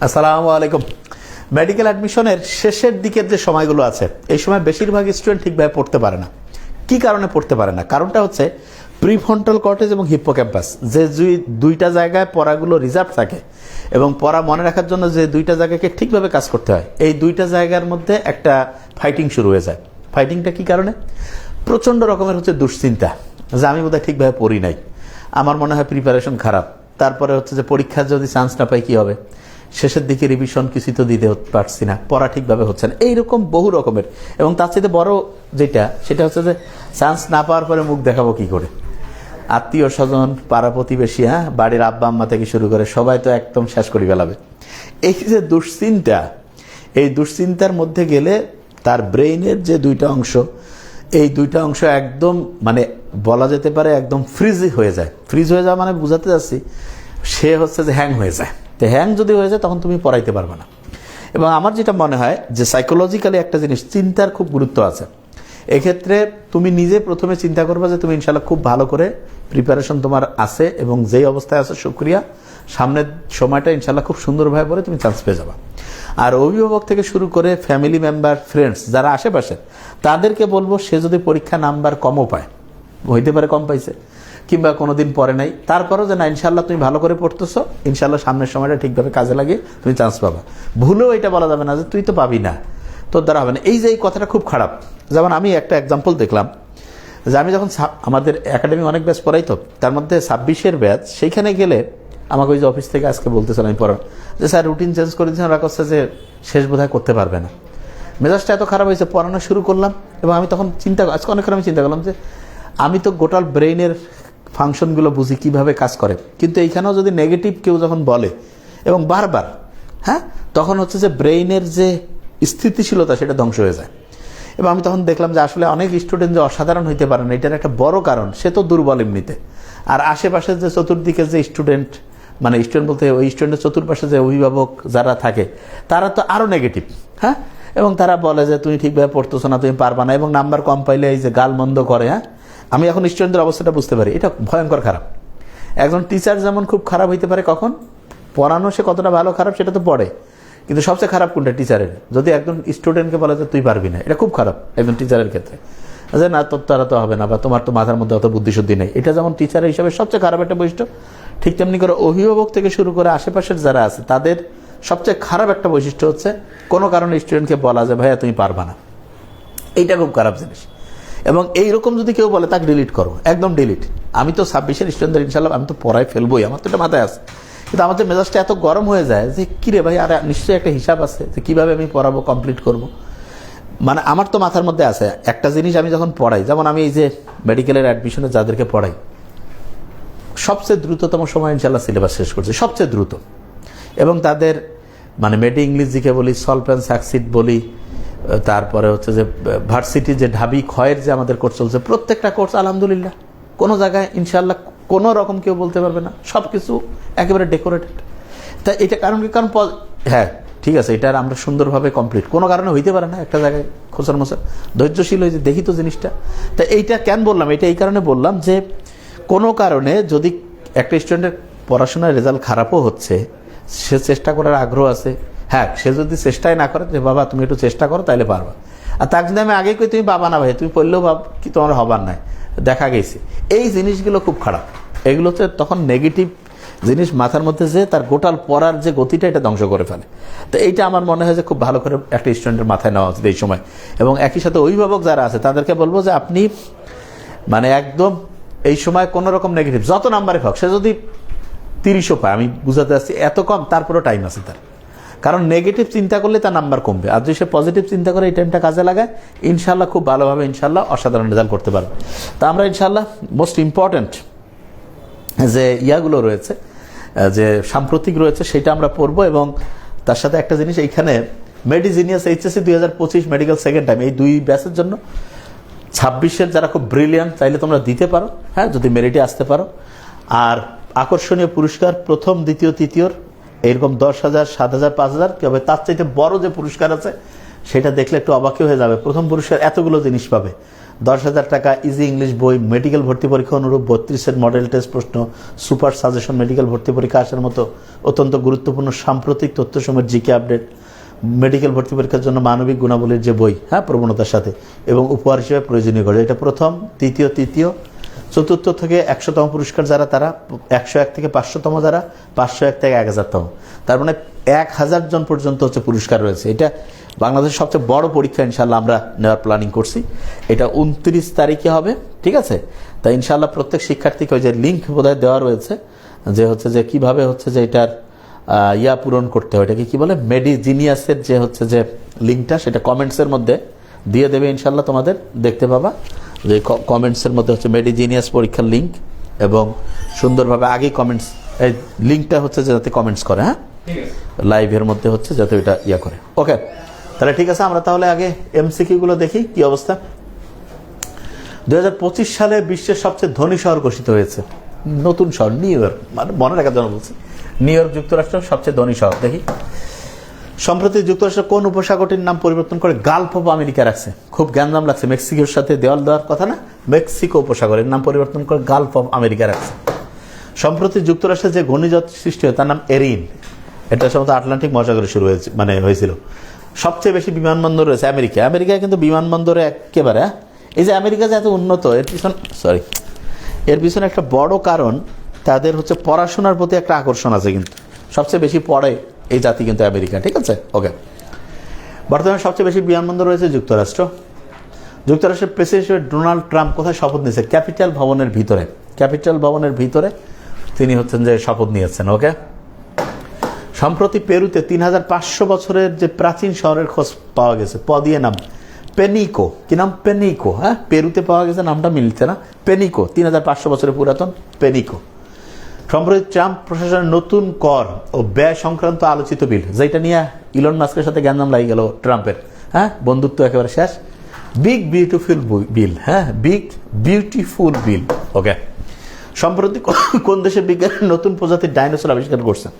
আসসালামু আলাইকুম। মেডিকেল অ্যাডমিশনের শেষের দিকের যে সময়গুলো আছে, এই সময় বেশিরভাগ স্টুডেন্ট ঠিকভাবে পড়তে পারে না। কি কারণে পড়তে পারে না? কারণটা হচ্ছে প্রিফ্রন্টাল কর্টেজ এবং হিপ্পোক্যাম্পাস যে দুই- দুইটা জায়গায় পড়াগুলো রিজার্ভ থাকে এবং পড়া মনে রাখার জন্য যে দুইটা জায়গাকে ঠিকভাবে কাজ করতে হয়, এই দুইটা জায়গার মধ্যে একটা ফাইটিং শুরু হয়ে যায়। ফাইটিংটা কি কারণে? প্রচণ্ড রকমের হচ্ছে দুশ্চিন্তা, যে আমি বোধহয় ঠিকভাবে পড়ি নাই। আমার মনে হয় প্রিপারেশন খারাপ। তারপরে হচ্ছে যে পরীক্ষার যদি চান্স না পাই কি হবে? শেষের দিকে রিভিশন কিছু তো দিতে পারছি না। পড়া ঠিকভাবে হচ্ছে না। এইরকম বহু রকমের। এবং তার চাইতে বড় যেটা, সেটা হচ্ছে যে চান্স না পাওয়ার পরে মুখ দেখাবো কি করে? আত্মীয় স্বজন পাড়া প্রতিবেশী হ্যাঁ? বাড়ির আব্বা আম্মা থেকে শুরু করে সবাই তো একদম শেষ করে ফেলাবে। এই যে দুশ্চিন্তা, এই দুশ্চিন্তার মধ্যে গেলে তার ব্রেইনের যে দুইটা অংশ, এই দুইটা অংশ একদম মানে বলা যেতে পারে একদম ফ্রিজ হয়ে যায়। ফ্রিজ হয়ে যাওয়া মানে বুঝাতে যাচ্ছি সে হচ্ছে যে হ্যাং হয়ে যায়। তো হ্যাং যদি হয়ে যায়, তখন তুমি পড়াইতে পারবে না। এবং আমার যেটা মনে হয় যে সাইকোলজিক্যালি একটা জিনিস চিন্তার খুব গুরুত্ব আছে। এক্ষেত্রে তুমি নিজে প্রথমে চিন্তা করবে যে তুমি ইনশাল্লাহ খুব ভালো করে প্রিপারেশন তোমার আছে এবং যেই অবস্থায় আছে সুক্রিয়া সামনের সময়টা ইনশাল্লাহ খুব সুন্দরভাবে পরে তুমি চান্স পেয়ে যাবা। আর অভিভাবক থেকে শুরু করে ফ্যামিলি মেম্বার ফ্রেন্ডস যারা আশেপাশে, তাদেরকে বলব সে যদি পরীক্ষা নাম্বার কমও পায়, হইতে পারে কম পাইছে কিংবা কোনোদিন পরে নাই। তারপরেও যে না ইনশাল্লাহ তুমি ভালো করে পড়তেছো ইনশাল্লাহ সামনের সময়টা ঠিকভাবে কাজে লাগিয়ে তুমি চান্স পাবা। ভুলেও এটা বলা যাবে না যে তুই তো পাবি না, তোর দ্বারা হবে না। এই যে এই কথাটা খুব খারাপ। যেমন আমি একটা এক্সাম্পল দেখলাম, যে আমি যখন আমাদের একাডেমি অনেক ব্যাচ পড়াই তো, তার মধ্যে ছাব্বিশের ব্যাচ সেইখানে গেলে আমাকে ওই যে অফিস থেকে আজকে বলতেছেন আমি পড়ান যে স্যার রুটিন চেঞ্জ করে দিয়েছেন, ওরা করছে যে শেষ বোধহয় করতে পারবে না। মেজাজটা এত খারাপ হয়েছে, পড়ানো শুরু করলাম এবং আমি তখন চিন্তা আজকে অনেকক্ষণ আমি চিন্তা করলাম যে আমি তো গোটাল ব্রেইনের ফাংশনগুলো বুঝি কীভাবে কাজ করে। কিন্তু এইখানেও যদি নেগেটিভ কেউ যখন বলে, এবং বারবার হ্যাঁ তখন হচ্ছে যে ব্রেইনের যে স্থিতিশীলতা সেটা ধ্বংস হয়ে যায়। এবং আমি তখন দেখলাম যে আসলে অনেক স্টুডেন্ট যে অসাধারণ হইতে পারে না, এটার একটা বড় কারণ, সে তো দুর্বল এমনিতে। আর আশেপাশের যে চতুর্দিকে যে স্টুডেন্ট মানে স্টুডেন্ট বলতে ওই স্টুডেন্টের চতুর্পাশে যে অভিভাবক যারা থাকে, তারা তো আরও নেগেটিভ হ্যাঁ? এবং তারা বলে যে, তুমি ঠিকভাবে পড়তেছো না, তুমি পারবা না। এবং নাম্বার কম পাইলে এই যে গাল মন্দ করে হ্যাঁ? আমি এখন স্টুডেন্টদের অবস্থাটা বুঝতে পারি। এটা ভয়ঙ্কর খারাপ। একজন টিচার যেমন খুব খারাপ হইতে পারে কখন? পড়ানো সে কতটা ভালো খারাপ সেটা তো পড়ে। কিন্তু সবচেয়ে খারাপ কোনটা টিচারের যদি একজন স্টুডেন্টকে বলা যে তুই পারবি না, এটা খুব খারাপ একজন টিচারের ক্ষেত্রে। যে না, তোর তারা তো হবে না বা তোমার তো মাথার মধ্যে অত বুদ্ধিশুদ্ধি নেই। এটা যেমন টিচার হিসাবে সবচেয়ে খারাপ একটা বৈশিষ্ট্য, ঠিক তেমনি করে অভিভাবক থেকে শুরু করে আশেপাশের যারা আছে, তাদের সবচেয়ে খারাপ একটা বৈশিষ্ট্য হচ্ছে, কোনো কারণে স্টুডেন্টকে বলা যে, ভাইয়া, তুমি পারবা না। এইটা খুব খারাপ জিনিস। এবং এইরকম যদি কেউ বলে, তাকে ডিলিট করো। একদম ডিলিট আমি তো ছাব্বিশের স্টুডেন্টদের ইনশাল্লাহ আমি তো পড়াই ফেলবোই। আমার তো এটা মাথায় আছে। কিন্তু আমাদের মেজাজটা এত গরম হয়ে যায় যে কিরে ভাই, আর নিশ্চয়ই একটা হিসাব আছে যে, কীভাবে আমি পড়াবো কমপ্লিট করব। মানে আমার তো মাথার মধ্যে আছে, একটা জিনিস আমি যখন পড়াই, যেমন আমি এই যে মেডিকেলের অ্যাডমিশনে যাদেরকে পড়াই, সবচেয়ে দ্রুততম সময় ইনশাল্লাহ সিলেবাস শেষ করছে, সবচেয়ে দ্রুত। এবং তাদের মানে মেডি ইংলিশ জিকে বলি সলভ অ্যান্ড সাকসিড বলি তারপরে হচ্ছে যে, ভার্সিটি যে ঢাবি ক্ষয়ের যে আমাদের কোর্স চলছে, প্রত্যেকটা কোর্স আলহামদুলিল্লাহ। কোনো জায়গায় ইনশাল্লাহ কোনো রকম কেউ বলতে পারবে না। সব কিছু একেবারে ডেকোরেটেড তা এটা কারণ কি? কারণ হ্যাঁ ঠিক আছে, এটা আর আমরা সুন্দরভাবে কমপ্লিট কোনো কারণে হইতে পারে না, একটা জায়গায় খোঁচার মোচার ধৈর্যশীল হয়েছে দেখি তো জিনিসটা। তা এইটা কেন বললাম? এটা এই কারণে বললাম যে, কোনো কারণে যদি একটা স্টুডেন্টের পড়াশোনার রেজাল্ট খারাপও হচ্ছে, সে চেষ্টা করার আগ্রহ আছে হ্যাঁ সে যদি চেষ্টাই না করে, যে বাবা, তুমি একটু চেষ্টা করো তাহলে পারবা। আর তার যদি আমি আগে কই, তুমি বাবা না ভাই, তুমি পড়লেও ভাব কি তোমার হবার নাই। দেখা গেছে। এই জিনিসগুলো খুব খারাপ। এগুলোতে তখন নেগেটিভ জিনিস মাথার মধ্যে যে তার গোটাল পড়ার যে গতিটা, এটা ধ্বংস করে ফেলে। তো এইটা আমার মনে হয় যে খুব ভালো করে একটা স্টুডেন্টের মাথায় নেওয়া উচিত এই সময়। এবং একই সাথে অভিভাবক যারা আছে, তাদেরকে বলব যে আপনি মানে একদম এই সময় কোনো রকম নেগেটিভ যত নাম্বারে হোক, সে যদি তিরিশও পায়, আমি বুঝাতে আসছি এত কম, তারপরেও টাইম আছে তার। কারণ নেগেটিভ চিন্তা করলে তার নাম্বার কমবে। আর যদি সে পজিটিভ চিন্তা করে, এই টাইমটা কাজে লাগায় ইনশাল্লাহ খুব ভালোভাবে ইনশাল্লাহ অসাধারণ রেজাল্ট করতে পারবে। তা আমরা ইনশাল্লাহ মোস্ট ইম্পর্ট্যান্ট যে ইয়াগুলো রয়েছে যে সাম্প্রতিক রয়েছে, সেটা আমরা পড়ব এবং তার সাথে একটা জিনিস, এইখানে মেডিজিনিয়াস এইচএসসি দুই হাজার পঁচিশ মেডিকেল সেকেন্ড টাইম এই দুই ব্যাচের জন্য ছাব্বিশের যারা খুব ব্রিলিয়ান্ট চাইলে তোমরা দিতে পারো। হ্যাঁ যদি মেরিটে আসতে পারো। আর আকর্ষণীয় পুরস্কার, প্রথম, দ্বিতীয়, তৃতীয়র এরকম দশ হাজার, সাত হাজার, পাঁচ হাজার কি হবে তার চাইতে বড় যে পুরস্কার আছে, সেটা দেখলে একটু অবাকই হয়ে যাবে। প্রথম পুরস্কার এতগুলো জিনিস পাবে। দশ হাজার টাকা ইজি ইংলিশ বই মেডিকেল ভর্তি পরীক্ষা অনুরূপ বত্রিশের মডেল টেস্ট প্রশ্ন সুপার সাজেশন মেডিকেল ভর্তি পরীক্ষা আসার মতো অত্যন্ত গুরুত্বপূর্ণ সাম্প্রতিক তথ্য তথ্যসময়ের জিকে আপডেট মেডিকেল ভর্তি পরীক্ষার জন্য মানবিক গুণাবলীর যে বই হ্যাঁ প্রবণতার সাথে এবং উপহার হিসেবে প্রয়োজনীয় করে এটা প্রথম তৃতীয় তৃতীয় চতুর্থ থেকে একশোতম পুরস্কার যারা, তারা একশো এক থেকে পাঁচশোতম যারা, পাঁচশো এক থেকে এক হাজারতম। তার মানে এক হাজার জন পর্যন্ত হচ্ছে পুরস্কার রয়েছে। এটা বাংলাদেশের সবচেয়ে বড় পরীক্ষা ইনশাল্লাহ আমরা নেওয়ার প্ল্যানিং করছি। এটা উনত্রিশ তারিখে হবে, ঠিক আছে? তাই ইনশাল্লাহ প্রত্যেক শিক্ষার্থীকে ওই যে লিঙ্ক বোধহয় দেওয়া রয়েছে, যে হচ্ছে যে কীভাবে হচ্ছে যে এটার ইয়া পূরণ করতে হয়। এটাকে কি বলে? মেডিজিনিয়াসের যে হচ্ছে যে লিঙ্কটা সেটা কমেন্টসের মধ্যে দিয়ে দেবে ইনশাল্লাহ তোমাদের, দেখতে পাবা। যে কমেন্টসের মধ্যে হচ্ছে মেডিজিনিয়াস পরীক্ষার লিঙ্ক এবং সুন্দরভাবে আগেই কমেন্টস এই লিঙ্কটা হচ্ছে যে যাতে কমেন্টস করে হ্যাঁ? লাইভের মধ্যে হচ্ছে যাতে ওইটা ইয়া করে। ওকে তাহলে ঠিক আছে আমরা তাহলে আগে এমসিকিউ গুলো দেখি কি অবস্থা? দুই হাজার পঁচিশ সালে বিশ্বের সবচেয়ে ধনী শহর ঘোষিত হয়েছে। নতুন শহর নিউ ইয়র্ক মানে মনে রাখার জন্য বলছি। নিউ ইয়র্ক যুক্তরাষ্ট্রের সবচেয়ে ধনী শহর দেখি। সম্প্রতি যুক্তরাষ্ট্র কোন উপসাগরটির নাম পরিবর্তন করে গালফ অফ আমেরিকা রাখছে? খুব জ্ঞানদাম লাগছে। মেক্সিকোর সাথে দেওয়াল দেওয়ার কথা না? মেক্সিকো উপসাগরের নাম পরিবর্তন করে গালফ অফ আমেরিকা রাখছে। সম্প্রতি যুক্তরাষ্ট্রে যে ঘূর্ণিঝড় সৃষ্টি হয়, তার নাম এরিন। এটা সম্ভবত আটলান্টিক মহাসাগরে শুরু হয়েছে মানে হয়েছিল। সবচেয়ে বেশি বিমানবন্দর রয়েছে আমেরিকা আমেরিকায় কিন্তু বিমানবন্দরে একেবারে? এই যে আমেরিকা যে এত উন্নত, এর পিছন সরি এর পিছনে একটা বড় কারণ, তাদের হচ্ছে পড়াশোনার প্রতি একটা আকর্ষণ আছে কিন্তু। সবচেয়ে বেশি পড়ে এই জাতি কিন্তু আমেরিকা, ঠিক আছে? ওকে বর্তমানে সবচেয়ে বেশি বিমানবন্দর রয়েছে যুক্তরাষ্ট্র। যুক্তরাষ্ট্রের প্রেসিডেন্ট ডোনাল্ড ট্রাম্প কোথায় শপথ নিয়েছে? ক্যাপিটাল ভবনের ভিতরে। ক্যাপিটাল ভবনের ভিতরে তিনি হচ্ছেন যে শপথ নিয়েছেন ওকে সম্প্রতি পেরুতে তিন হাজার পাঁচশো বছরের যে প্রাচীন শহরের খোঁজ পাওয়া গেছে প দিয়ে নাম পেনিকো। কি নাম? পেনিকো হ্যাঁ? পেরুতে পাওয়া গেছে, নামটা মিলছে না। পেনিকো তিন হাজার পাঁচশো বছরের পুরাতন পেনিকো। সম্প্রতি ট্রাম্প প্রশাসনের নতুন কর ও ব্যয় সংক্রান্ত আলোচিত বিল যেটা নিয়ে ইলন মাস্কের সাথে জ্ঞানদাম লাগিয়ে গেল ট্রাম্পের। হ্যাঁ বন্ধুত্ব একেবারে শেষ। বিগ বিউটিফুল বিল হ্যাঁ বিগ বিউটিফুল বিল ওকে সম্প্রতি কোন- দেশের বিজ্ঞানী নতুন প্রজাতির ডাইনোসর আবিষ্কার করছেন?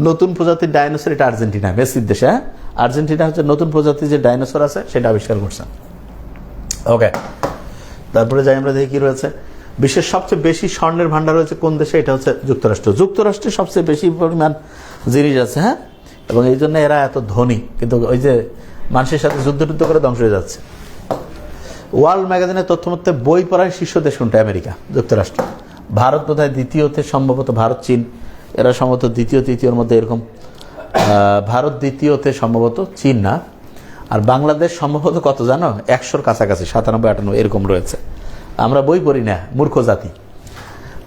নতুন প্রজাতির ডাইনোসর এটা আর্জেন্টিনা, মেসির দেশে হ্যাঁ? আর্জেন্টিনা হচ্ছে নতুন প্রজাতির যে ডাইনোসর আছে, সেটা আবিষ্কার করছেন। ওকে তারপরে যাই আমরা দেখি কি রয়েছে। বিশ্বের সবচেয়ে বেশি স্বর্ণের ভান্ডার রয়েছে কোন দেশে? এটা হচ্ছে যুক্তরাষ্ট্র। যুক্তরাষ্ট্রে সবচেয়ে বেশি পরিমাণ জিনিস আছে হ্যাঁ? এবং এই জন্য এরা এত ধনী। কিন্তু ওই যে মানুষের সাথে যুদ্ধ টুদ্ধ করে ধ্বংস হয়ে যাচ্ছে। ওয়ার্ল্ড ম্যাগাজিনের তথ্য মতে বই পড়ায় শীর্ষ দেশ কোনটা? আমেরিকা, যুক্তরাষ্ট্র। ভারত বোধহয় দ্বিতীয়তে, সম্ভবত ভারত, চীন। এরা সম্ভবত দ্বিতীয় তৃতীয়র মধ্যে এরকম ভারত দ্বিতীয়তে সম্ভবত চীন না। আর বাংলাদেশ সম্ভবত কত জানো? একশোর কাছাকাছি, সাতানব্বই আটানব্বই এরকম রয়েছে। আমরা বই পড়ি না, মূর্খ জাতি।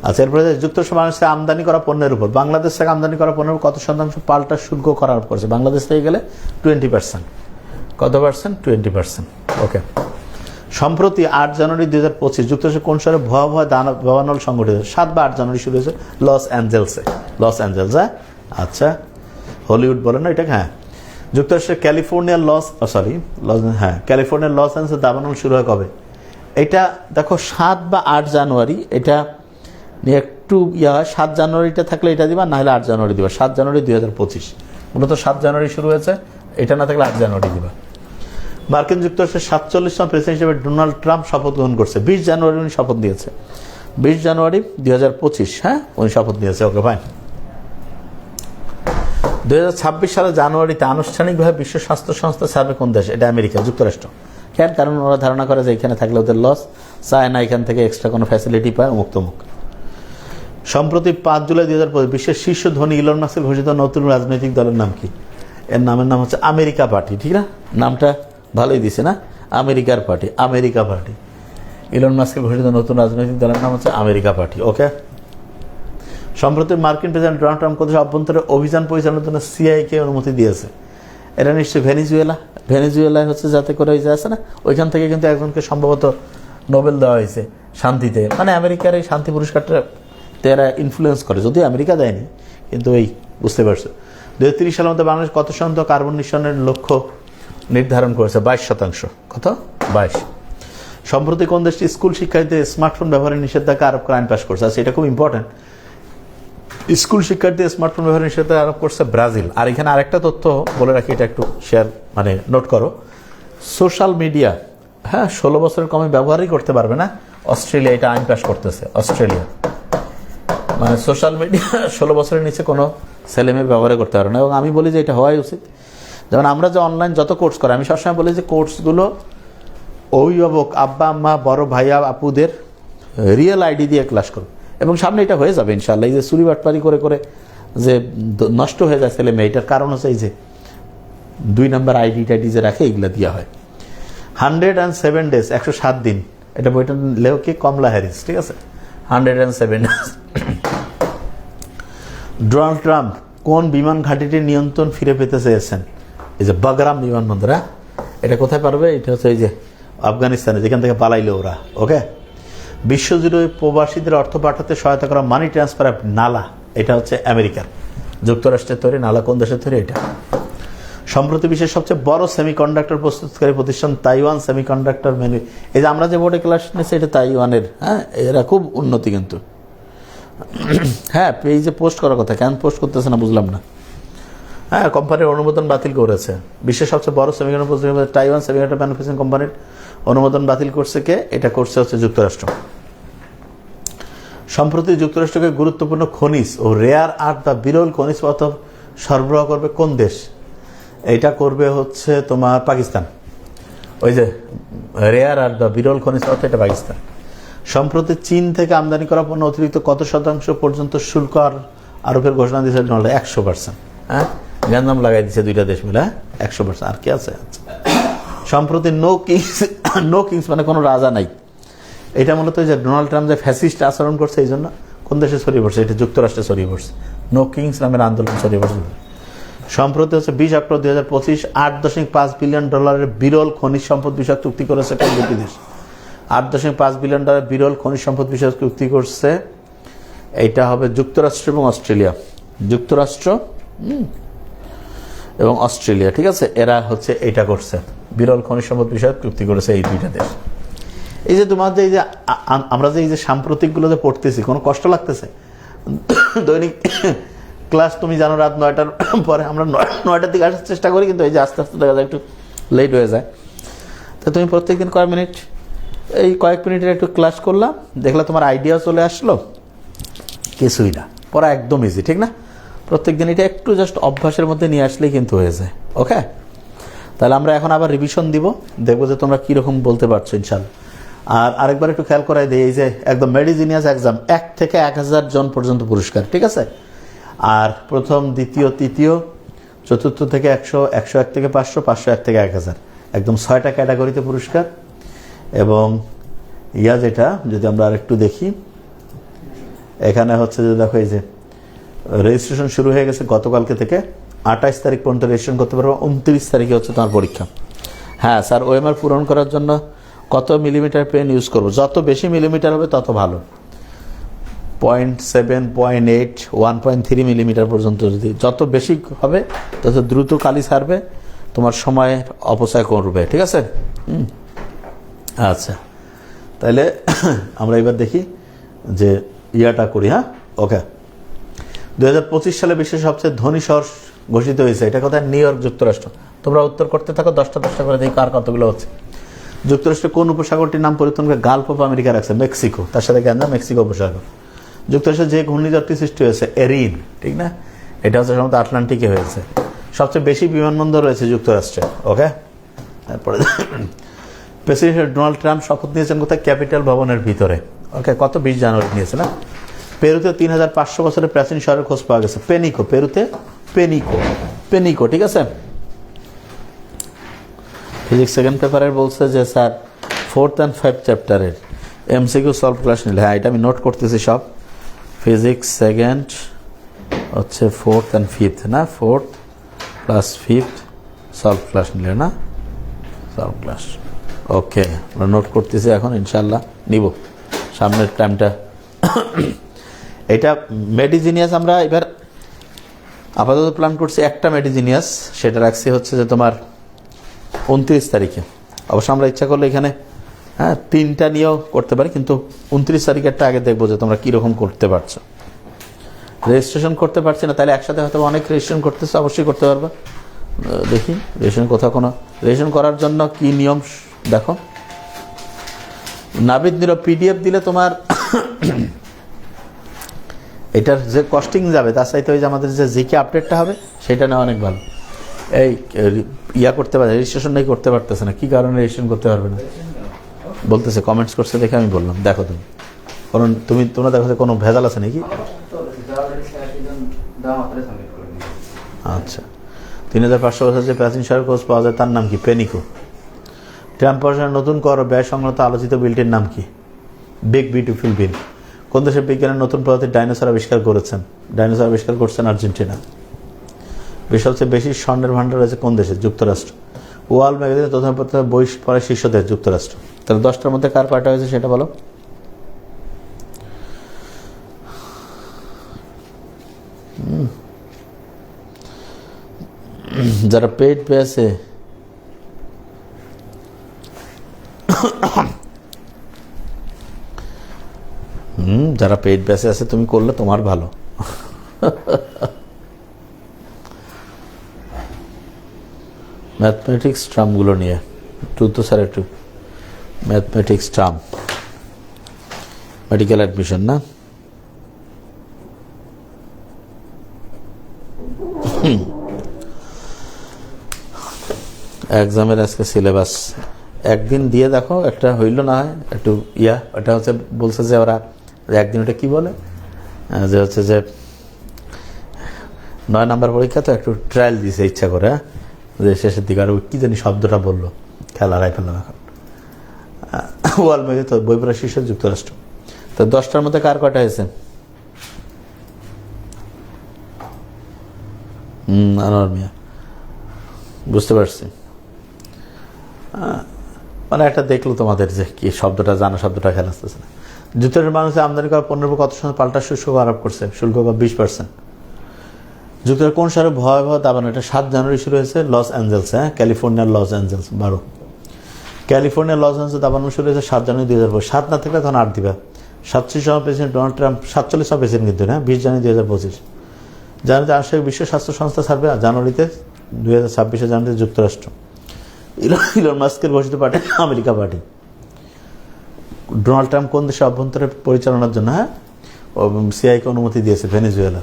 আচ্ছা এরপরে যুক্তরাষ্ট্র বাংলাদেশে আমদানি করা পণ্যের উপর। বাংলাদেশ থেকে আমদানি করা পণ্যের কত শতাংশ পাল্টা শুল্ক করার করছে বাংলাদেশ থেকে গেলে টোয়েন্টি পার্সেন্ট কত পার্সেন্ট টোয়েন্টি পার্সেন্ট ওকে সম্প্রতি আট জানুয়ারি দুই হাজার পঁচিশ, যুক্তরাষ্ট্রের কোন শহরে ভয়াবহ সংঘটিত? হয়েছে? সাত বা আট জানুয়ারি শুরু হয়েছে লস অ্যাঞ্জেলসে। লস অ্যাঞ্জেলস হ্যাঁ আচ্ছা। হলিউড বলে না এটা হ্যাঁ। যুক্তরাষ্ট্রের ক্যালিফোর্নিয়ার লস সরি লস হ্যাঁ ক্যালিফোর্নিয়ার লস অ্যাঞ্জেলসে দাবানল শুরু হয় কবে? এটা দেখো সাত বা আট জানুয়ারি, এটা একটু ইয়া হয়, সাত জানুয়ারিটা থাকলে এটা দিবা না হলে আট জানুয়ারি দিবা। সাত জানুয়ারি দুই হাজার পঁচিশ। মূলত সাত জানুয়ারি শুরু হয়েছে, এটা না থাকলে আট জানুয়ারি দিবা। মার্কিন যুক্তরাষ্ট্রের সাতচল্লিশতম প্রেসিডেন্ট হিসেবে ডোনাল্ড ট্রাম্প শপথ গ্রহণ করছে। বিশ জানুয়ারি উনি শপথ দিয়েছে বিশ জানুয়ারি দুই হাজার পঁচিশ হ্যাঁ? উনি শপথ দিয়েছে ওকে হাজার ছাব্বিশ সালের জানুয়ারিতে আনুষ্ঠানিকভাবে বিশ্ব স্বাস্থ্য সংস্থা ছাড়বে কোন দেশ? এটা আমেরিকা, যুক্তরাষ্ট্র। কেন কারণ ওরা ধারণা করে যে এখানে থাকলে ওদের লস চায় না এখান থেকে এক্সট্রা কোনো ফ্যাসিলিটি পায় মুক্ত মুখ সম্প্রতি পাঁচ জুলাই দুই হাজার বিশ্বের শীর্ষ ধনী ইলন মাসের ঘোষিত নতুন রাজনৈতিক দলের নাম কি? এর নামের নাম হচ্ছে আমেরিকা পার্টি, ঠিক না? নামটা ভালোই দিছে, না? আমেরিকার পার্টি, আমেরিকা পার্টি। ইলন মাস্কের ঘোষিত নতুন রাজনৈতিক দলের নাম হচ্ছে আমেরিকা পার্টি, ওকে? সম্প্রতি মার্কিন প্রেসিডেন্ট ডোনাল্ড ট্রাম্প কোথায় অভ্যন্তরে অভিযান পরিচালনার জন্য সিআইকে অনুমতি দিয়েছে? এটা নিশ্চয়ই ভেনিজুয়েলা। ভেনিজুয়েলায় হচ্ছে যাতে করে ওই যে আছে না, ওইখান থেকে কিন্তু একজনকে সম্ভবত নোবেল দেওয়া হয়েছে শান্তিতে। মানে আমেরিকার এই শান্তি পুরস্কারটা এরা ইনফ্লুয়েন্স করে, যদিও আমেরিকা দেয়নি, কিন্তু এই বুঝতে পারছ। দু সালের মধ্যে বাংলাদেশ কত শতাংশ কার্বন নিঃসরণের লক্ষ্য নির্ধারণ করেছে? বাইশ শতাংশ। কত? বাইশ। সম্প্রতি কোন দেশটি স্কুল শিক্ষার্থীদের স্মার্টফোন ব্যবহারের নিষেধাজ্ঞা আরোপ করে আইন পাশ করছে? আচ্ছা এটা খুব ইম্পর্টেন্ট স্কুল শিক্ষার্থী স্মার্টফোন ব্যবহারের নিষেধাজ্ঞা আরোপ করছে ব্রাজিল। আর এখানে আরেকটা তথ্য বলে রাখি, এটা একটু শেয়ার মানে নোট করো। সোশ্যাল মিডিয়া হ্যাঁ ষোলো বছরের কমে ব্যবহারই করতে পারবে না। অস্ট্রেলিয়া এটা আইন পাস করতেছে, অস্ট্রেলিয়া। মানে সোশ্যাল মিডিয়া ষোলো বছরের নিচে কোনো ছেলে মেয়ে ব্যবহার করতে পারে না। এবং আমি বলি যে এটা হওয়াই উচিত। যেমন আমরা যে অনলাইন যত কোর্স করে আমি সবসময় বলি যে কোর্সগুলো অভিভাবক, আব্বা, আম্মা, বড় ভাইয়া, আপুদের রিয়েল আইডি দিয়ে ক্লাস করো এবং সামনে এটা হয়ে যাবে ইনশাল্লাহ এই যে চুরি বাটপারি করে করে যে নষ্ট হয়ে যায় ছেলে মেয়ে, এটার কারণ হচ্ছে এই যে দুই নম্বর আইডি টাইডি যে রাখে এগুলো দেওয়া হয়। হান্ড্রেড অ্যান্ড সেভেন ডেজ, একশো সাত দিন। এটা বইটা লেও কি? কমলা হ্যারিস, ঠিক আছে? Hundred and seven days. Donald Trump কোন বিমান ঘাঁটিটির নিয়ন্ত্রণ ফিরে পেতে চেয়েছেন? এই যে বাগরাম বিমানবন্দর হ্যাঁ? এটা কোথায় পারবে? এটা হচ্ছে এই যে আফগানিস্তানে, যেখান থেকে পালাইলো ওরা, ওকে? বিশ্বজুড়ে প্রবাসীদের অর্থ পাঠাতে সহায়তা করা মানি ট্রান্সফার অ্যাপ নালা। এটা হচ্ছে আমেরিকার। যুক্তরাষ্ট্রের তৈরি নালা কোন দেশের তৈরি? এটা। সম্প্রতি বিশ্বের সবচেয়ে বড় সেমিকন্ডাক্টর প্রস্তুতকারী প্রতিষ্ঠান তাইওয়ান সেমিকন্ডাক্টর মেনু এই যে আমরা যে বোর্ডে ক্লাস নিয়েছি, এটা তাইওয়ানের হ্যাঁ? এরা খুব উন্নতি কিন্তু। হ্যাঁ পেজে পোস্ট করার কথা, কেন পোস্ট করতেছে না বুঝলাম না। হ্যাঁ কোম্পানির অনুমোদন বাতিল করেছে। বিশ্বের সবচেয়ে বড় সেমিকন্ডাক্টর প্রস্তুতকারী টাইওয়ান সেমিকন্ডাক্টর ম্যানুফ্যাকচারিং কোম্পানির অনুমোদন বাতিল করছে কে? এটা করছে হচ্ছে যুক্তরাষ্ট্র। সম্প্রতি যুক্তরাষ্ট্রকে গুরুত্বপূর্ণ খনিজ ও রেয়ার আর্থ বা বিরল খনিজ পদার্থ সরবরাহ করবে কোন দেশ? এটা করবে হচ্ছে তোমার পাকিস্তান। ওই যে রেয়ার আর্থ বা বিরল খনিজ পদার্থ, এটা পাকিস্তান। সম্প্রতি চীন থেকে আমদানি করা পণ্য অতিরিক্ত কত শতাংশ পর্যন্ত শুল্ক আর আরোপের ঘোষণা দিয়েছে ডোনাল্ড একশো পার্সেন্ট হ্যাঁ? গ্যান্দাম লাগাই দিচ্ছে দুইটা দেশ মিলে হ্যাঁ? একশো পার্সেন্ট আর কি আছে? আচ্ছা। সম্প্রতি নো কিংস নো কিংস মানে কোনো রাজা নাই। এটা মূলত যে ডোনাল্ড ট্রাম্প যে ফ্যাসিস্ট আচরণ করছে, এই জন্য কোন দেশে ছড়িয়ে পড়ছে? এটা যুক্তরাষ্ট্রে ছড়িয়ে পড়ছে। নো কিংস নামের আন্দোলন ছড়িয়ে পড়ছে। সম্প্রতি হচ্ছে বিশ অক্টোবর দুই হাজার পঁচিশ, আট দশমিক পাঁচ বিলিয়ন ডলারের বিরল খনিজ সম্পদ বিষয়ক চুক্তি করেছে কোন দুটি দেশ। আট দশমিক পাঁচ বিলিয়ন ডলার বিরল খনিজ সম্পদ বিষয়ক চুক্তি করছে, এইটা হবে যুক্তরাষ্ট্র এবং অস্ট্রেলিয়া। যুক্তরাষ্ট্র এবং অস্ট্রেলিয়া, ঠিক আছে? এরা হচ্ছে এটা করছে। বিরল খনিজ সম্পদ বিষয়ক চুক্তি করেছে এই দুইটা দেশ। এই যে তোমার যে এই যে আমরা যে এই যে সাম্প্রতিকগুলো যে পড়তেছি, কোনো কষ্ট লাগতেছে? দৈনিক ক্লাস তুমি জানো রাত নয়টার পরে আমরা নয়- নয়টার দিকে আসার চেষ্টা করি, কিন্তু এই যে আস্তে আস্তে দেখা যায় একটু লেট হয়ে যায়। তো তুমি প্রত্যেকদিন কয়েক মিনিট, এই কয়েক মিনিটের একটু ক্লাস করলাম, দেখলে তোমার আইডিয়া চলে আসলো? কিছুই না, পড়া একদম ইজি ঠিক না? প্রত্যেক দিন এটা একটু জাস্ট অভ্যাসের মধ্যে নিয়ে আসলেই কিন্তু হয়ে যায় ওকে তাহলে আমরা এখন আবার রিভিশন দিব, দেখব যে তোমরা কীরকম বলতে পারছ ইনশাল্লাহ আর আরেকবার একটু খেয়াল করাই দিই, এই যে একদম মেডিজিনিয়াস এক্সাম এক থেকে এক হাজার জন পর্যন্ত পুরস্কার, ঠিক আছে? আর প্রথম, দ্বিতীয়, তৃতীয়, চতুর্থ থেকে একশো একশো এক থেকে পাঁচশো পাঁচশো এক থেকে এক হাজার, একদম ছয়টা ক্যাটাগরিতে পুরস্কার। এবং ইয়া যেটা, যদি আমরা আরেকটু দেখি, এখানে হচ্ছে যে দেখো এই যে রেজিস্ট্রেশন শুরু হয়ে গেছে গতকালকে থেকে, আঠাইশ তারিখ পর্যন্ত রেজিস্ট্রেশন করতে পারব, উনত্রিশ তারিখে হচ্ছে তোমার পরীক্ষা। হ্যাঁ স্যার ওএমআর পূরণ করার জন্য কত মিলিমিটার পেন ইউজ করব? যত বেশি মিলিমিটার হবে, তত ভালো। Point seven point eight one point three millimetre পর্যন্ত যদি যত বেশি হবে, তত দ্রুত কালি ছাড়বে তোমার সময় অপচয় করবে, ঠিক আছে? আচ্ছা। তাহলে আমরা এবার দেখি যে ইয়াটা করি হ্যাঁ? ওকে দু পঁচিশ সালে বিশ্বের সবচেয়ে ধনী শহর ঘোষিত হয়েছে। এটা কোথায়? নিউ ইয়র্ক যুক্তরাষ্ট্র। তোমরা উত্তর করতে থাকো, দশটা দশটা করে দেখি কার কতগুলো হচ্ছে। যুক্তরাষ্ট্রে কোন উপসাগরটির নাম পরিবর্তন করে গালফ অফ আমেরিকা রাখছে? মেক্সিকো। তার সাথে কেন মেক্সিকো উপসাগর। যুক্তরাষ্ট্রে যে ঘূর্ণিঝড়টি সৃষ্টি হয়েছে, এরিন, ঠিক না? এটা হচ্ছে সম্ভবত আটলান্টিকে হয়েছে। সবচেয়ে বেশি বিমানবন্দর রয়েছে যুক্তরাষ্ট্রে, ওকে? তারপরে প্রেসিডেন্ট ডোনাল্ড ট্রাম্প শপথ নিয়েছেন কোথায়? ক্যাপিটাল ভবনের ভিতরে। ওকে, কত? বিশ জানুয়ারি নিয়েছে, না? পেরুতে তিন হাজার পাঁচশো বছরের প্রাচীন শহরের খোঁজ পাওয়া গেছে। পেনিকো, পেরুতে? পেনিকো। পেনিকো, ঠিক আছে? ফিজিক্স সেকেন্ড পেপারের বলছে যে, স্যার ফোর্থ অ্যান্ড ফাইভ চ্যাপ্টারের এমসিকিউ সলভ ক্লাস নিলে। হ্যাঁ এটা আমি নোট করতেছি সব। ফিজিক্স সেকেন্ড হচ্ছে ফোর্থ অ্যান্ড ফিফথ না? Fourth plus fifth solve class নিলে না? সলভ ক্লাস ওকে আমরা নোট করতেছি এখন ইনশাল্লাহ নিব। সামনের টাইমটা এটা মেডিজিনিয়াস আমরা এবার আপাতত প্ল্যান করছি, একটা মেডিজিনিয়াস সেটা রাখছি হচ্ছে যে তোমার উনত্রিশ তারিখে। অবশ্য আমরা ইচ্ছা করলে এখানে হ্যাঁ তিনটা নিয়েও করতে পারি, কিন্তু উনত্রিশ তারিখেরটা আগে দেখব যে তোমরা কীরকম করতে পারছ। রেজিস্ট্রেশন করতে পারছি না, তাহলে একসাথে হয়তো অনেক রেজিস্ট্রেশন করতেছে, অবশ্যই করতে পারবে। দেখি, রেজিস্ট্রেশন কোথাও কোনো, রেজিস্ট্রেশন করার জন্য কি নিয়ম, দেখো। নাবিদ নিল পিডিএফ দিলে তোমার এটার যে কস্টিং যাবে, তার সাথে ওই যে আমাদের যে জিকে আপডেটটা হবে, সেটা নেওয়া অনেক ভালো। এই ইয়া করতে পারে রেজিস্ট্রেশন নাই করতে পারতেছে না, কি কারণে রেজিস্ট্রেশন করতে পারবে না? বলতেছে কমেন্টস করছে দেখে আমি বললাম, দেখো তুমি। কারণ তুমি, তোমরা দেখো কোনো ভেজাল আছে নাকি? আচ্ছা। তিন হাজার পাঁচশো বছর যে সার কোর্স পাওয়া যায়, তার নাম কি? পেনিকো ট্রাম্প নতুন কর ব্যয় সংক্রান্ত আলোচিত বিলটির নাম কি? বিগ বিউটিফুল বিল কোন দেশের বিজ্ঞানের নতুন প্রজাতির ডাইনোসর আবিষ্কার করেছেন? ডাইনোসর আবিষ্কার করছেন আর্জেন্টিনা। সবচেয়ে বেশি স্বর্ণের ভান্ডার রয়েছে কোন দেশে? যুক্তরাষ্ট্র। ওয়ার্ল্ড ম্যাগাজিনে প্রথম পত্র বই পরে শীর্ষ দেশ যুক্তরাষ্ট্র। তাহলে দশটার মধ্যে কার কয়টা হয়েছে সেটা বলো। যারা পেট পেয়েছে, হুম, যারা পেট বেঁচে আছে, তুমি করলে তোমার ভালো। ম্যাথমেটিক্স ট্রামগুলো নিয়ে। তো স্যার একটু ম্যাথমেটিক্স ট্রাম মেডিকেল অ্যাডমিশন না? এক্সামের আজকে সিলেবাস একদিন দিয়ে দেখো, একটা হইল না হয়, একটু ইয়া, ওটা হচ্ছে বলছে যে ওরা একদিন ওটা কি বলে? যে হচ্ছে যে নয় নাম্বার পরীক্ষা তো একটু ট্রায়াল দিছে ইচ্ছা করে হ্যাঁ? যে শেষের দিকে আর কি জানি শব্দটা বলল। খেলা রাইফেল এখন। ওয়াল মেঘে তো বই পড়া শীর্ষ যুক্তরাষ্ট্র। তো দশটার মধ্যে কার কটা হয়েছে? আনোয়ার মিয়া। বুঝতে পারছি। মানে একটা দেখল তোমাদের যে কি শব্দটা, জানা শব্দটা খেয়াল আসতেছে না। যুক্তরাষ্ট্রের মানুষের আমদানি করা পণ্যের কত সময় পাল্টা শুল্ক আরোপ করছে? শুল্ক বা বিশ পার্সেন্ট যুক্তরাষ্ট্র কোন শহরে ভয়াবহ দাবানো এটা সাত জানুয়ারি শুরু হয়েছে লস অ্যাঞ্জেলস হ্যাঁ? ক্যালিফোর্নিয়ার লস অ্যাঞ্জেলস, বারো। ক্যালিফোর্নিয়ার লস অ্যাঞ্জেলস দাবানো শুরু হয়েছে সাত জানুয়ারি দুই হাজার পঁচিশ। সাত না থাকলে তখন আট দিবা। সাতচল্লিশ সহ প্রেসিডেন্ট ডোনাল্ড ট্রাম্প, সাতচল্লিশ সহ প্রেসিডেন্ট কিন্তু হ্যাঁ? বিশ জানুয়ারি দুই হাজার পঁচিশ। জানুয়ারিতে আনুষ্ঠানিক বিশ্ব স্বাস্থ্য সংস্থা ছাড়বে জানুয়ারিতে দুই হাজার ছাব্বিশে জানুয়ারিতে যুক্তরাষ্ট্র। ইলন মাস্কের ঘোষিত party, America party. Donald Trump কোন দেশে অভ্যন্তরে পরিচালনার জন্য হ্যাঁ? সিআইকে অনুমতি দিয়েছে, ভেনেজুয়েলা।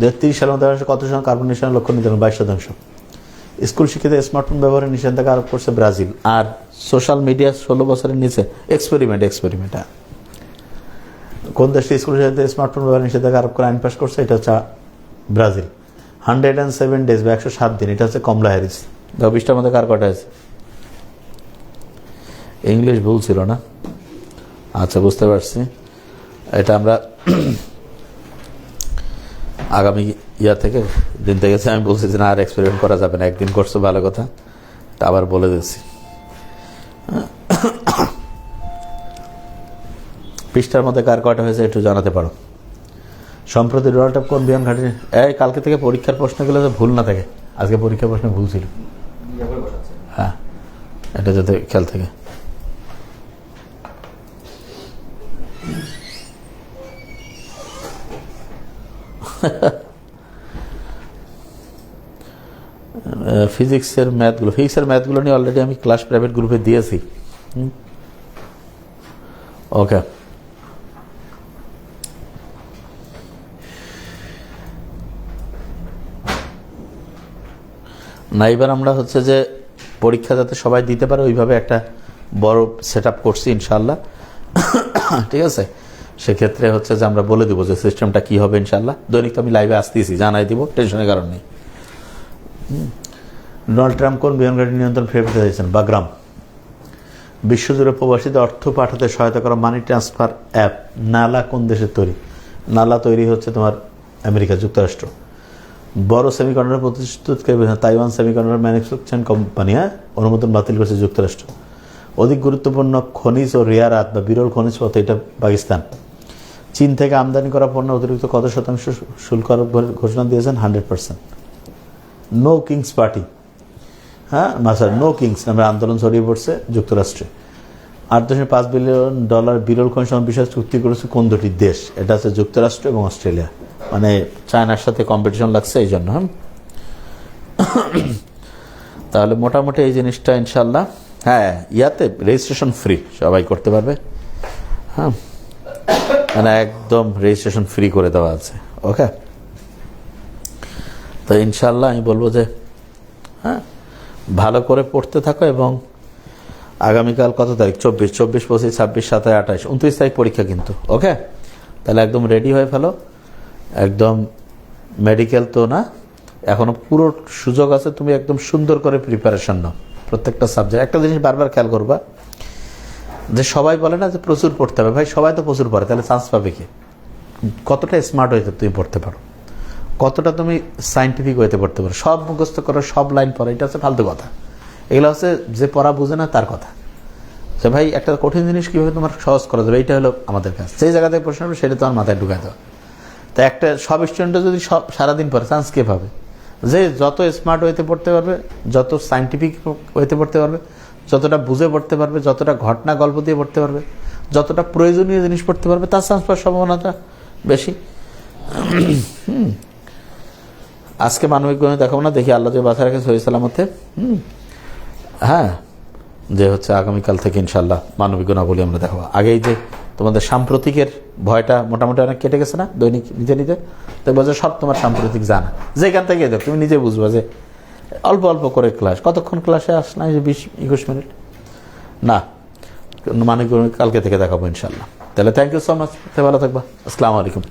দু সালের মধ্যে বাংলাদেশে কত শতাংশ কার্বন নিঃসরণের লক্ষ্য নির্ধারণ বাইশ শতাংশ। স্কুল শিক্ষিত স্মার্টফোন ব্যবহারের নিষেধাজ্ঞা আরোপ করছে ব্রাজিল। আর সোশ্যাল মিডিয়া ষোলো বছরের নিচে এক্সপেরিমেন্ট এক্সপেরিমেন্ট হ্যাঁ। কোন দেশটি স্কুল শিক্ষিত স্মার্টফোন ব্যবহারের নিষেধাজ্ঞা আরোপ করে আইন পাস করছে? এটা হচ্ছে Brazil. Hundred and seven days বা একশো সাত দিন। এটা হচ্ছে কমলা হ্যারিস দশ বিশটার মধ্যে কার কটা আছে? ইংলিশ ভুল ছিল না। আচ্ছা বুঝতে পারছি। এটা আমরা আগামী ইয়া থেকে দিন থেকে আমি বলছি যে না আর এক্সপেরিমেন্ট করা যাবে না একদিন করছ ভালো কথা। তা আবার বলে দিচ্ছি। পৃষ্ঠার মধ্যে কার কয়টা হয়েছে একটু জানাতে পারো। সম্প্রতি ডোনাল্ড ট্রাম্প কোন বিমান ঘাটে এই কালকে থেকে পরীক্ষার প্রশ্নগুলো যাতে ভুল না থাকে। আজকে পরীক্ষার প্রশ্ন ভুল ছিল। হ্যাঁ এটা যাতে খেয়াল থাকে। ফিজিক্সের ম্যাথগুলো ফিজিক্সের ম্যাথগুলো নিয়ে অলরেডি আমি ক্লাস প্রাইভেট গ্রুপে দিয়েছি। ওকে না, এবার আমরা হচ্ছে যে পরীক্ষা যাতে সবাই দিতে পারে, ওইভাবে একটা বড় সেট আপ করছি ইনশাল্লাহ ঠিক আছে? সেক্ষেত্রে হচ্ছে যে আমরা বলে দিব যে সিস্টেমটা কি হবে ইনশাল্লাহ দৈনিক তো আমি লাইভে আসতেছি, জানাই দিব টেনশনের কারণ নেই। ডোনাল্ড ট্রাম্প কোন বিমান ঘাটি নিয়ন্ত্রণ ফিরে পেতে চাইছেন? বাগ্রাম। বিশ্বজুড়ে প্রবাসীদের অর্থ পাঠাতে সহায়তা করা মানি ট্রান্সফার অ্যাপ নালা কোন দেশের তৈরি? নালা তৈরি হচ্ছে তোমার আমেরিকা, যুক্তরাষ্ট্র। বড় সেমিকন্ডাক্টর প্রতিষ্ঠানকে তাইওয়ান সেমিকন্ডাক্টর ম্যানুফ্যাকচারিং কোম্পানি হ্যাঁ? অনুমোদন বাতিল করেছে যুক্তরাষ্ট্র। অধিক গুরুত্বপূর্ণ খনিজ ও রেয়ারাত বা বিরল খনিজ পথ, এটা পাকিস্তান। চীন থেকে আমদানি করা পণ্য অতিরিক্ত কত শতাংশ শুল্ক আরোপ ঘোষণা দিয়েছেন? Hundred percent. No kings party হ্যাঁ? না স্যার নো কিংস নামে আন্দোলন ছড়িয়ে পড়ছে যুক্তরাষ্ট্রে। আট দশমিক পাঁচ বিলিয়ন ডলার বিরল সম্পদ বিষয়ে চুক্তি করেছে কোন দুটি দেশ? এটা হচ্ছে যুক্তরাষ্ট্র এবং অস্ট্রেলিয়া। মানে চায়নার সাথে কম্পিটিশন লাগছে এই জন্য হ্যাঁ? তাহলে মোটামুটি এই জিনিসটা ইনশাল্লাহ। হ্যাঁ ইয়াতে রেজিস্ট্রেশন ফ্রি সবাই করতে পারবে। হ্যাঁ? মানে একদম রেজিস্ট্রেশন ফ্রি করে দেওয়া আছে। ওকে তো ইনশাল্লাহ আমি বলব যে হ্যাঁ ভালো করে পড়তে থাকো এবং আগামীকাল কত তারিখ? চব্বিশ চব্বিশ, পঁচিশ, ছাব্বিশ, সাতাশ, আঠাশ, উনত্রিশ তারিখ পরীক্ষা কিন্তু। ওকে তাহলে একদম রেডি হয়ে ফেলো। একদম মেডিকেল তো না, এখনও পুরো সুযোগ আছে, তুমি একদম সুন্দর করে প্রিপারেশন নাও। প্রত্যেকটা সাবজেক্ট একটা জিনিস বারবার খেয়াল করবা যে সবাই বলে না যে প্রচুর পড়তে হবে। ভাই, সবাই তো প্রচুর পড়ে, তাহলে চান্স পাবে কি? কতটা স্মার্ট হইতে তুমি পড়তে পারো? কতটা তুমি সাইন্টিফিক হইতে পড়তে পারো? সব মুখস্থ করো, সব লাইন পড়ো, এটা হচ্ছে ফালতু কথা। এগুলো হচ্ছে যে পড়া বুঝে না, তার কথা। যে ভাই, একটা কঠিন জিনিস কীভাবে তোমার সহজ করা যাবে, এইটা হলো আমাদের কাজ। সেই জায়গা থেকে প্রশ্ন হবে সেটা তোমার মাথায় ঢুকাতে হবে তা একটা, সব স্টুডেন্টরা যদি সব সারাদিন পরে চান্স কে পাবে? যে যত স্মার্ট হইতে পড়তে পারবে, যত সাইন্টিফিক হইতে পড়তে পারবে যতটা বুঝে পড়তে পারবে, যতটা ঘটনা গল্প দিয়ে পড়তে পারবে, যতটা প্রয়োজনীয় জিনিস পড়তে পারবে, তার চান্স পাওয়ার সম্ভাবনাটা বেশি। আজকে মানবিক গণিত দেখাবো না, দেখি আল্লাহ বাসা রাখে সহি সালামতে। হ্যাঁ যে হচ্ছে আগামীকাল থেকে ইনশাল্লাহ মানবিক গুণাবলী আমরা দেখাবো। আগেই যে তোমাদের সাম্প্রতিকের ভয়টা মোটামুটি অনেক কেটে গেছে না? দৈনিক, নিজে নিজে? দেখব যে সব তোমার সাম্প্রতিক জানা। যেখান থেকে দেখ, তুমি নিজে বুঝবা যে অল্প অল্প করে ক্লাস কতক্ষণ ক্লাসে আস না যে বিশ, একুশ মিনিট? না। মানে কালকে থেকে দেখাবো ইনশাল্লাহ। তাহলে থ্যাংক ইউ সো মাচ ভালো থাকবা। আসসালামু আলাইকুম।